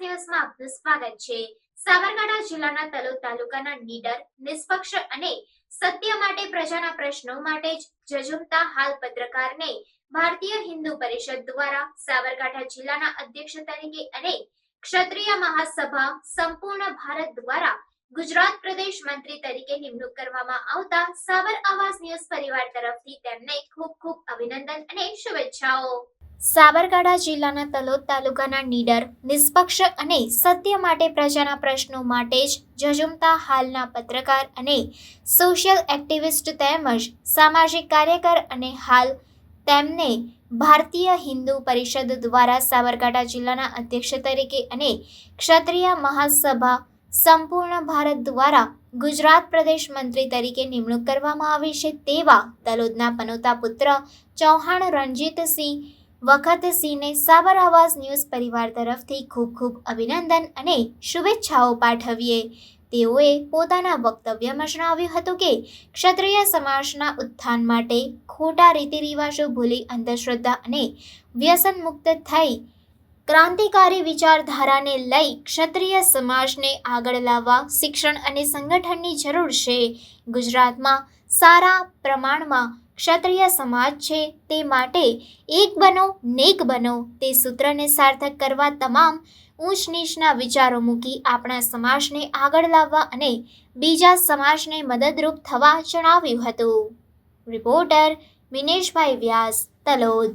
ન્યૂઝમાં આપનું સ્વાગત છે. સાબરકાંઠા જિલ્લાના તલોદ તાલુકાના નીડર, નિષ્પક્ષ અને સત્ય માટે પ્રજાના પ્રશ્નો માટે જજુમતા હાલ પત્રકારને ભારતીય હિન્દુ પરિષદ દ્વારા સાબરકાંઠા જિલ્લાના અધ્યક્ષ તરીકે અને ક્ષત્રિય મહાસભા સંપૂર્ણ ભારત દ્વારા ગુજરાત પ્રદેશ મંત્રી તરીકે નિમણૂક કરવામાં આવતા સાબર આવાસ ન્યૂઝ પરિવાર તરફથી તેમને ખૂબ ખૂબ અભિનંદન અને શુભેચ્છાઓ. સાબરકાંઠા જિલ્લાના તલોદ તાલુકાના નીડર, નિષ્પક્ષ અને સત્ય માટે પ્રજાના પ્રશ્નો માટે જ ઝઝુમતા હાલના પત્રકાર અને સોશિયલ એક્ટિવિસ્ટ તેમજ સામાજિક કાર્યકર અને હાલ તેમને ભારતીય હિન્દુ પરિષદ દ્વારા સાબરકાંઠા જિલ્લાના અધ્યક્ષ તરીકે અને ક્ષત્રિય મહાસભા સંપૂર્ણ ભારત દ્વારા ગુજરાત પ્રદેશ મંત્રી તરીકે નિમણૂક કરવામાં આવી છે તેવા તલોદના પનોતા પુત્ર ચૌહાણ રણજીતસિંહ વખતસિંહને સાબર આવાસ ન્યૂઝ પરિવાર તરફથી ખૂબ ખૂબ અભિનંદન અને શુભેચ્છાઓ પાઠવીએ. તેઓએ પોતાના વક્તવ્યમાં જણાવ્યું હતું કે, ક્ષત્રિય સમાજના ઉત્થાન માટે ખોટા રીતિ રિવાજો ભૂલી અંધશ્રદ્ધા અને વ્યસન મુક્ત થઈ ક્રાંતિકારી વિચારધારાને લઈ ક્ષત્રિય સમાજને આગળ લાવવા શિક્ષણ અને સંગઠનની જરૂર છે. ગુજરાતમાં સારા પ્રમાણમાં ક્ષત્રિય સમાજ છે તે માટે એક બનો, નેક બનો તે સૂત્રને સાર્થક કરવા તમામ ઊંચ નીચના વિચારો મૂકી આપણા સમાજને આગળ લાવવા અને બીજા સમાજને મદદરૂપ થવા જણાવ્યું હતું. રિપોર્ટર મિનેશભાઈ વ્યાસ, તલોદ.